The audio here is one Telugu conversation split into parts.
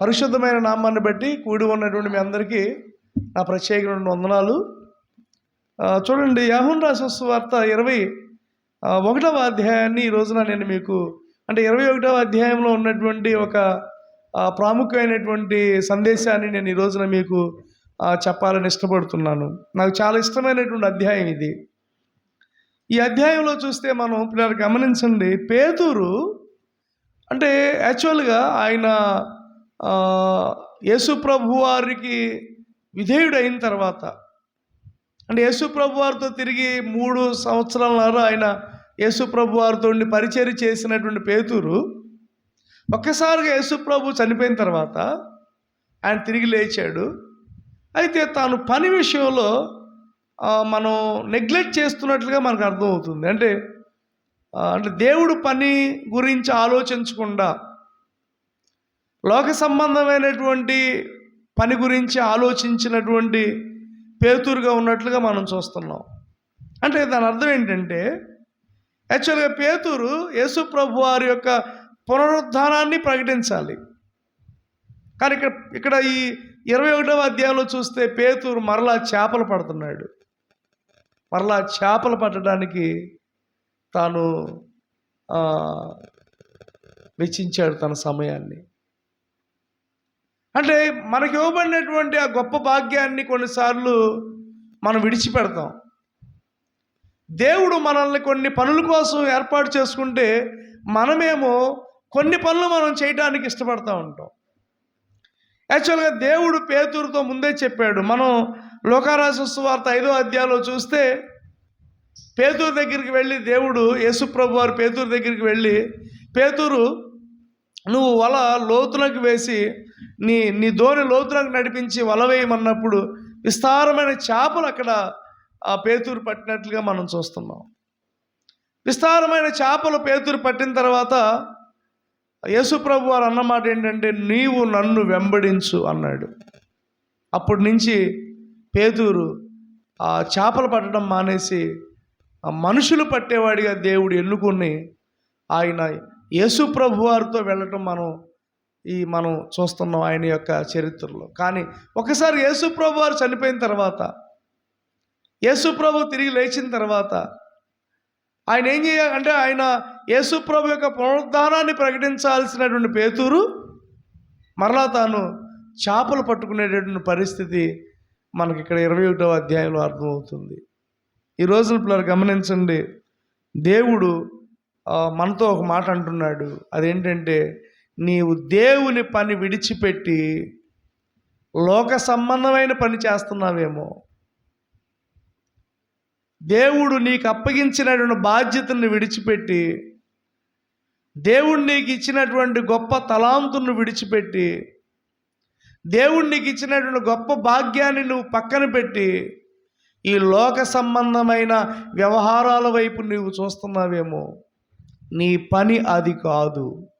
పరిశుద్ధమైన నామాన్ని బట్టి కూడి ఉన్నటువంటి మీ అందరికీ నా ప్రత్యేకమైన వందనాలు. చూడండి యాహున్ రాసస్సు వార్త ఇరవై ఒకటవ అధ్యాయాన్ని ఈ రోజున నేను మీకు అంటే ఇరవై ఒకటవ అధ్యాయంలో ఉన్నటువంటి ఒక ప్రాముఖ్యమైనటువంటి సందేశాన్ని నేను ఈ రోజున మీకు చెప్పాలని ఇష్టపడుతున్నాను. నాకు చాలా ఇష్టమైనటువంటి అధ్యాయం ఇది. ఈ అధ్యాయంలో చూస్తే మనం ఇప్పుడు గమనించండి పేదూరు అంటే యాక్చువల్గా ఆయన యేసుప్రభు వారికి విధేయుడైన తర్వాత అంటే యేసుప్రభు వారితో తిరిగి మూడు సంవత్సరాలన్నర ఆయన యేసుప్రభు వారితో పరిచర్య చేసినటువంటి పేతురు ఒక్కసారిగా యేసుప్రభు చనిపోయిన తర్వాత ఆయన తిరిగి లేచాడు. అయితే తాను పని విషయంలో మనం నెగ్లెక్ట్ చేస్తున్నట్లుగా మనకు అర్థమవుతుంది. అంటే అంటే దేవుడు పని గురించి ఆలోచించకుండా లోక సంబంధమైనటువంటి పని గురించి ఆలోచించినటువంటి పేతురుగా ఉన్నట్లుగా మనం చూస్తున్నాం. అంటే దాని అర్థం ఏంటంటే యాక్చువల్గా పేతురు యేసు ప్రభు వారి యొక్క పునరుద్ధానాన్ని ప్రకటించాలి. కానీ ఇక్కడ ఇక్కడ ఈ ఇరవై ఒకటవ అధ్యాయంలో చూస్తే పేతురు మరలా చేపలు పడుతున్నాడు. మరలా చేపలు పట్టడానికి తాను వెచ్చించాడు తన సమయాన్ని. అంటే మనకి ఇవ్వబడినటువంటి ఆ గొప్ప భాగ్యాన్ని కొన్నిసార్లు మనం విడిచిపెడతాం. దేవుడు మనల్ని కొన్ని పనుల కోసం ఏర్పాటు చేసుకుంటే మనమేమో కొన్ని పనులు మనం చేయడానికి ఇష్టపడతా ఉంటాం. యాక్చువల్గా దేవుడు పేతురుతో ముందే చెప్పాడు. మనం లోకారాశస్సు వార్త ఐదో అధ్యాయంలో చూస్తే పేదూరు దగ్గరికి వెళ్ళి దేవుడు యేసుప్రభు వారు పేదూరు దగ్గరికి వెళ్ళి పేదూరు నువ్వు వల లోతులకు వేసి నీ నీ దోని లోతులకు నడిపించి వల వేయమన్నప్పుడు విస్తారమైన చేపలు అక్కడ ఆ పేతూరు పట్టినట్లుగా మనం చూస్తున్నాం. విస్తారమైన చేపలు పేతూరు పట్టిన తర్వాత యేసుప్రభు వారు అన్నమాట ఏంటంటే నీవు నన్ను వెంబడించు అన్నాడు. అప్పటి నుంచి పేదూరు ఆ చేపలు పట్టడం మానేసి ఆ మనుషులు పట్టేవాడిగా దేవుడు ఎన్నుకుని ఆయన యేసుప్రభు వారితో వెళ్ళటం మనం ఈ మనం చూస్తున్నాం ఆయన యొక్క చరిత్రలో. కానీ ఒకసారి యేసుప్రభు వారు చనిపోయిన తర్వాత యేసుప్రభు తిరిగి లేచిన తర్వాత ఆయన ఏం చేయాలంటే ఆయన యేసుప్రభు యొక్క పునరుద్ధానాన్ని ప్రకటించాల్సినటువంటి పేతూరు మరలా తాను చేపలు పట్టుకునేటటువంటి పరిస్థితి మనకి ఇక్కడ ఇరవై ఒకటవ అధ్యాయంలో అర్థమవుతుంది. ఈ రోజున పిల్లలు గమనించండి దేవుడు మనతో ఒక మాట అంటున్నాడు. అదేంటంటే నీవు దేవుని పని విడిచిపెట్టి లోక సంబంధమైన పని చేస్తున్నావేమో. దేవుడు నీకు అప్పగించినటువంటి బాధ్యతను విడిచిపెట్టి దేవుడు నీకు ఇచ్చినటువంటి గొప్ప తలాంతును విడిచిపెట్టి దేవుడు నీకు ఇచ్చినటువంటి గొప్ప భాగ్యాన్ని నువ్వు పక్కన పెట్టి ఈ లోక సంబంధమైన వ్యవహారాల వైపు నువ్వు చూస్తున్నావేమో. నీ పని అది కాదు.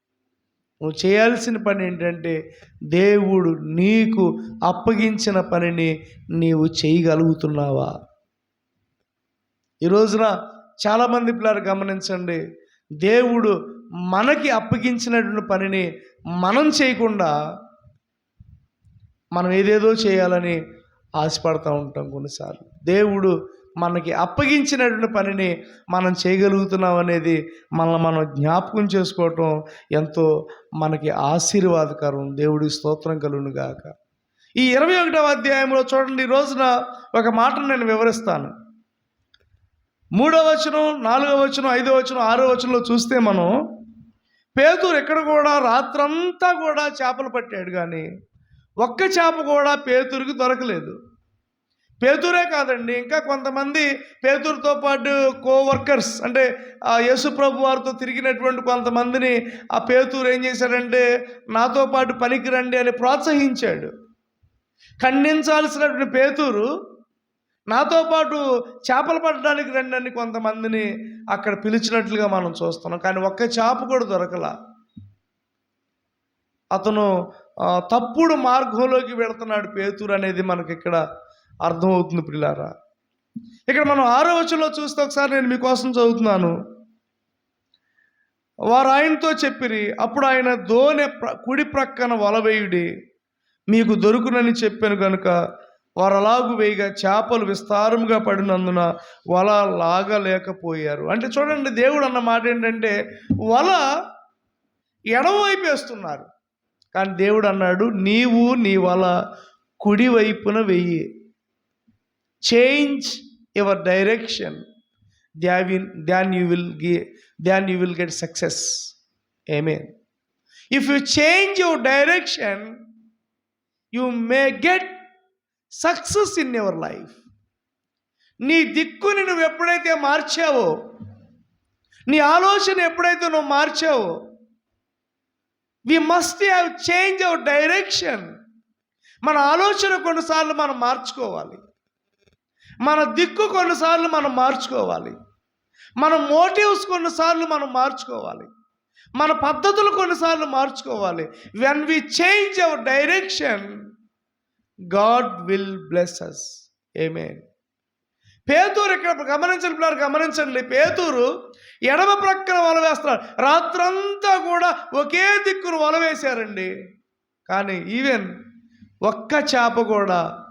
నువ్వు చేయాల్సిన పని ఏంటంటే దేవుడు నీకు అప్పగించిన పనిని నీవు చేయగలుగుతున్నావా? ఈ రోజున చాలామంది పిల్లలు గమనించండి. దేవుడు మనకి అప్పగించినటువంటి పనిని మనం చేయకుండా మనం ఏదేదో చేయాలని ఆశపడతా ఉంటాం కొన్నిసార్లు. దేవుడు మనకి అప్పగించినటువంటి పనిని మనం చేయగలుగుతున్నాం అనేది మనల్ని మనం జ్ఞాపకం చేసుకోవటం ఎంతో మనకి ఆశీర్వాదకరం. దేవుడి స్తోత్రం కలుగును గాక. ఈ ఇరవై ఒకటవ అధ్యాయంలో చూడండి ఈ రోజున ఒక మాటను నేను వివరిస్తాను. మూడవ వచనం నాలుగవ వచనం ఐదవ వచనం ఆరో వచనంలో చూస్తే మనం పేదూరు ఎక్కడ కూడా రాత్రంతా కూడా చేపలు పట్టాడు కానీ ఒక్క చేప కూడా పేదూరికి దొరకలేదు. పేదూరే కాదండి. ఇంకా కొంతమంది పేదూరుతో పాటు కోవర్కర్స్ అంటే ఆ యేసు ప్రభు వారితో తిరిగినటువంటి కొంతమందిని ఆ పేదూరు ఏం చేశాడంటే నాతో పాటు పనికి రండి అని ప్రోత్సహించాడు. ఖండించాల్సినటువంటి పేతూరు నాతో పాటు చేపలు పట్టడానికి రండి అని కొంతమందిని అక్కడ పిలిచినట్లుగా మనం చూస్తున్నాం. కానీ ఒక్క చేప కూడా దొరకల. అతను తప్పుడు మార్గంలోకి వెళుతున్నాడు పేతురు అనేది మనకి ఇక్కడ అర్థమవుతుంది పిల్లారా ఇక్కడ మనం ఆరో వచనంలో చూస్తే ఒకసారి నేను మీకోసం చదువుతున్నాను. వారు ఆయనతో చెప్పిరి అప్పుడు ఆయన దోనె ప్ర కుడి ప్రక్కన వలవేయుడి మీకు దొరుకునని చెప్పాను కనుక వారు అలాగు వేయగా చేపలు విస్తారముగా పడినందున వల లాగలేకపోయారు. అంటే చూడండి దేవుడు అన్న మాట ఏంటంటే వల ఎడమవైపు వేస్తున్నారు కానీ దేవుడు అన్నాడు నీవు నీ వల కుడి వైపున వెయ్యి change your direction then then you will గి then you will get success ఏమే if you change your direction you may get success in your life నీ దిక్కుని నువ్వు ఎప్పుడైతే మార్చావో నీ ఆలోచన ఎప్పుడైతే నువ్వు మార్చావో we must have change our direction మన ఆలోచన కొన్నిసార్లు మనం మార్చుకోవాలి. మన దిక్కు కొన్నిసార్లు మనం మార్చుకోవాలి. మన మోటివ్స్ కొన్నిసార్లు మనం మార్చుకోవాలి. మన పద్ధతులు కొన్నిసార్లు మార్చుకోవాలి. When we change our direction God will bless us ఏమే పేతూరు ఇక్కడ గమనించండి పిల్లలు గమనించండి. పేతూరు ఎడమ ప్రక్కన వల వేస్తున్నారు. రాత్రంతా కూడా ఒకే దిక్కును వల వేశారండి. కానీ ఈవెన్ ఒక్క చేప కూడా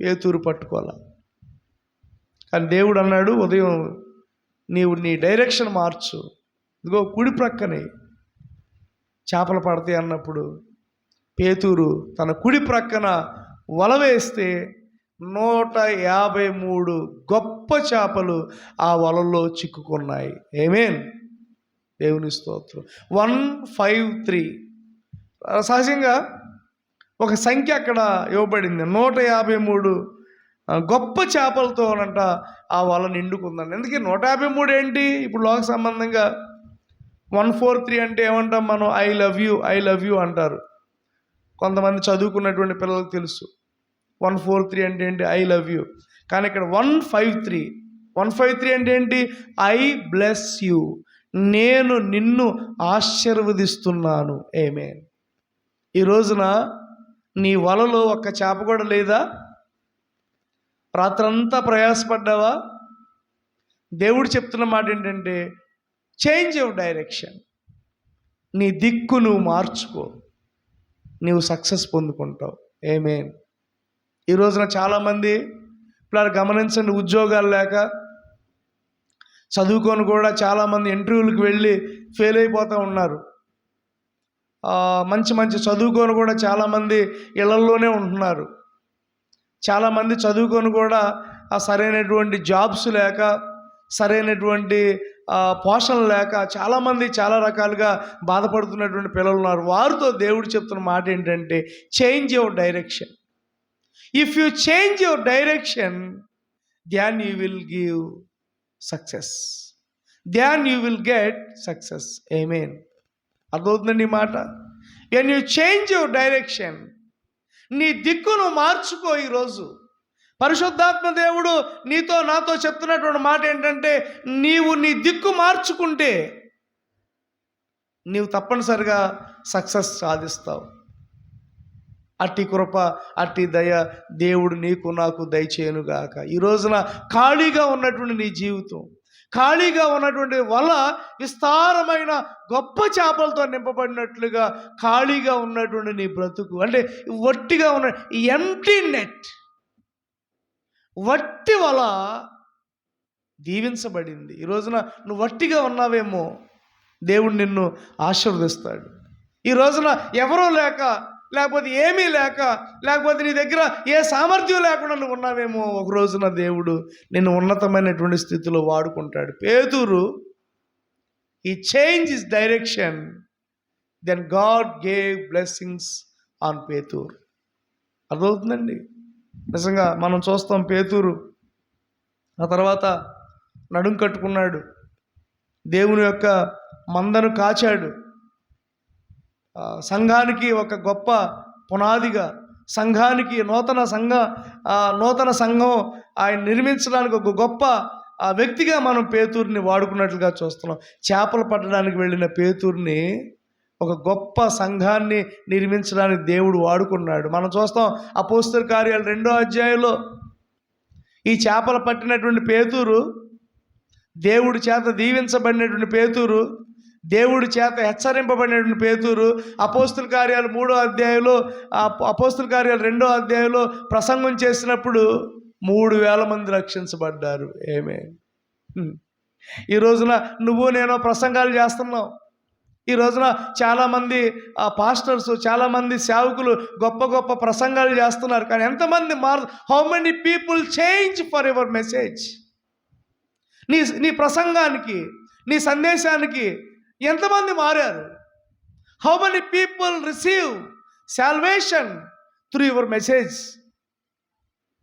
పేతూరు పట్టుకోవాలి కానీ దేవుడు అన్నాడు ఉదయం నీవు నీ డైరెక్షన్ మార్చు. ఇదిగో కుడి ప్రక్కనే చేపలు పడతాయి అన్నప్పుడు పేతూరు తన కుడి ప్రక్కన వల వేస్తే నూట యాభై మూడు గొప్ప చేపలు ఆ వలలో చిక్కుకున్నాయి. ఏమేన్ దేవుని స్తోత్రం. One five three. సహజంగా ఒక సంఖ్య అక్కడ ఇవ్వబడింది. నూట యాభై మూడు గొప్ప చేపలతోనంట ఆ వల నిండుకుందండి. ఎందుకే నూట యాభై మూడు ఏంటి? ఇప్పుడు లోక సంబంధంగా వన్ ఫోర్ త్రీ అంటే ఏమంటాం మనం? I love you I love you అంటారు. కొంతమంది చదువుకున్నటువంటి పిల్లలకు తెలుసు. వన్ ఫోర్ త్రీ అంటే ఏంటి? I love you. కానీ ఇక్కడ one five three one five three అంటే ఏంటి? I bless you. నేను నిన్ను ఆశీర్వదిస్తున్నాను. ఏమే ఈ రోజున నీ వలలో ఒక్క చేప కూడా లేదా? రాత్రంతా ప్రయాసపడ్డావా? దేవుడు చెప్తున్న మాట ఏంటంటే చేంజ్ యువర్ డైరెక్షన్ నీ దిక్కు నువ్వు మార్చుకో. నీవు సక్సెస్ పొందుకుంటావు. ఏమే ఈ రోజున చాలామంది ఇప్పుడు గమనించండి ఉద్యోగాలు లేక చదువుకొని కూడా చాలామంది ఇంటర్వ్యూలకు వెళ్ళి ఫెయిల్ అయిపోతూ ఉన్నారు. మంచి మంచి చదువుకొని కూడా చాలామంది ఇళ్ళల్లోనే ఉంటున్నారు. చాలామంది చదువుకొని కూడా ఆ సరైనటువంటి జాబ్స్ లేక సరైనటువంటి పోషణ లేక చాలామంది చాలా రకాలుగా బాధపడుతున్నటువంటి పిల్లలు ఉన్నారు. వారితో దేవుడు చెప్తున్న మాట ఏంటంటే change your direction if you change your direction then you will give success then you will get success amen అర్థమవుతుందండి మాట? When you change your direction నీ దిక్కును మార్చుకో ఈరోజు. పరిశుద్ధాత్మ దేవుడు నీతో నాతో చెప్తున్నటువంటి మాట ఏంటంటే నీవు నీ దిక్కు మార్చుకుంటే నీవు తప్పనిసరిగా సక్సెస్ సాధిస్తావు. అట్టి కృప అట్టి దయ దేవుడు నీకు నాకు దయచేయనుగాక. ఈ రోజున ఖాళీగా ఉన్నటువంటి నీ జీవితం ఖాళీగా ఉన్నటువంటి వల విస్తారమైన గొప్ప చేపలతో నింపబడినట్లుగా ఖాళీగా ఉన్నటువంటి నీ బ్రతుకు. అంటే వట్టిగా ఉన్న ఎంటీ నెట్ వట్టి వల దీవించబడింది. ఈ రోజున నువ్వు వట్టిగా ఉన్నావేమో దేవుడు నిన్ను ఆశీర్వదిస్తాడు. ఈ రోజున ఎవరూ లేక లేకపోతే ఏమీ లేక లేకపోతే నీ దగ్గర ఏ సామర్థ్యం లేకుండా నువ్వు ఉన్నావేమో ఒక రోజున దేవుడు నిన్ను ఉన్నతమైనటువంటి స్థితిలో వాడుకుంటాడు. పేదూరు ఈ change is direction then God gave blessings on పేతూరు. అర్థమవుతుందండి? నిజంగా మనం చూస్తాం పేతూరు ఆ తర్వాత నడుం కట్టుకున్నాడు దేవుని యొక్క మందను కాచాడు సంఘానికి ఒక గొప్ప పునాదిగా సంఘానికి నూతన సంఘ నూతన సంఘం ఆయన నిర్మించడానికి ఒక గొప్ప ఆ వ్యక్తిగా మనం పేతూరిని వాడుకున్నట్లుగా చూస్తున్నాం. చేపలు పట్టడానికి వెళ్ళిన పేతూరిని ఒక గొప్ప సంఘాన్ని నిర్మించడానికి దేవుడు వాడుకున్నాడు. మనం చూస్తాం అపోస్తల కార్యాలు రెండో అధ్యాయంలో ఈ చేపలు పట్టినటువంటి పేతూరు దేవుడి చేత దీవించబడినటువంటి పేతూరు దేవుడి చేత హెచ్చరింపబడినటువంటి పేదూరు అపోస్తుల కార్యాలు మూడో అధ్యాయంలో అపోస్తుల కార్యాలు రెండో అధ్యాయంలో ప్రసంగం చేసినప్పుడు మూడు వేల మంది రక్షించబడ్డారు. ఏమే? ఈ రోజున నువ్వు నేను ప్రసంగాలు చేస్తున్నావు ఈ రోజున చాలామంది ఆ, పాస్టర్స్ చాలామంది సేవకులు గొప్ప గొప్ప ప్రసంగాలు చేస్తున్నారు. కానీ ఎంతమంది మార్ how many people change for your message? నీ నీ ప్రసంగానికి నీ సందేశానికి ఎంతమంది మారారు? How many people receive salvation through your message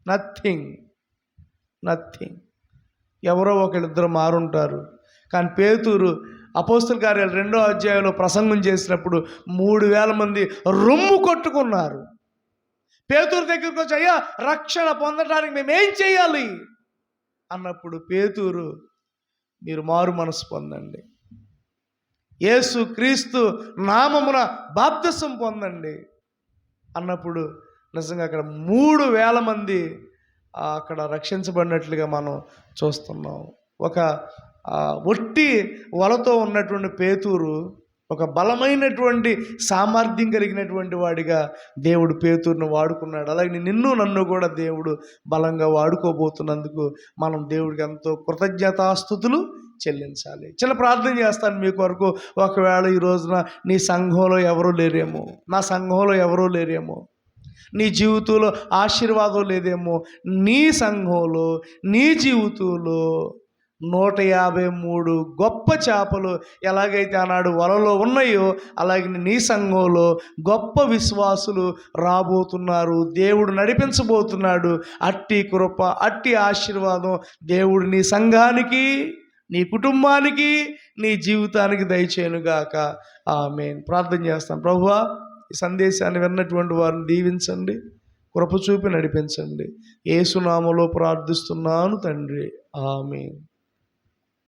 nothing nothing ఎవరో ఒకరిద్దరు మారుంటారు. కానీ పేతూరు అపోస్తుల కార్యాలు రెండో అధ్యాయంలో ప్రసంగం చేసినప్పుడు మూడు వేల మంది రొమ్ము కొట్టుకున్నారు. పేతూరు దగ్గరికి వచ్చి అయ్యా రక్షణ పొందడానికి మేము ఏం చేయాలి? అన్నప్పుడు పేతూరు మీరు మారు మనసు పొందండి. యేసు క్రీస్తు నామమున బాప్తిసం పొందండి. అన్నప్పుడు నిజంగా అక్కడ మూడు వేల మంది అక్కడ రక్షించబడినట్లుగా మనం చూస్తున్నాం. ఒక ఒట్టి వలతో ఉన్నటువంటి పేతూరు ఒక బలమైనటువంటి సామర్థ్యం కలిగినటువంటి వాడిగా దేవుడు పేతూరును వాడుకున్నాడు. అలాగే నిన్ను నన్ను కూడా దేవుడు బలంగా వాడుకోబోతున్నందుకు మనం దేవుడికి ఎంతో కృతజ్ఞతాస్థుతులు చెల్లించాలి. చిన్న ప్రార్థన చేస్తాను మీ కొరకు. ఒకవేళ ఈ రోజున నీ సంఘంలో ఎవరూ లేరేమో నా సంఘంలో ఎవరూ లేరేమో నీ జీవితంలో ఆశీర్వాదం లేదేమో నీ సంఘంలో నీ జీవితంలో నూట యాభై మూడు గొప్ప చేపలు ఎలాగైతే ఆనాడు వలలో ఉన్నాయో అలాగే నీ సంఘంలో గొప్ప విశ్వాసులు రాబోతున్నారు. దేవుడు నడిపించబోతున్నాడు. అట్టి కృప అట్టి ఆశీర్వాదం దేవుడు నీ సంఘానికి నీ కుటుంబానికి నీ జీవితానికి దయచేయనుగాక ఆమె ప్రార్థన చేస్తాను ప్రభువా ఈ సందేశాన్ని విన్నటువంటి వారిని దీవించండి. కృప చూపి నడిపించండి. ఏసునామలో ప్రార్థిస్తున్నాను తండ్రి. ఆమె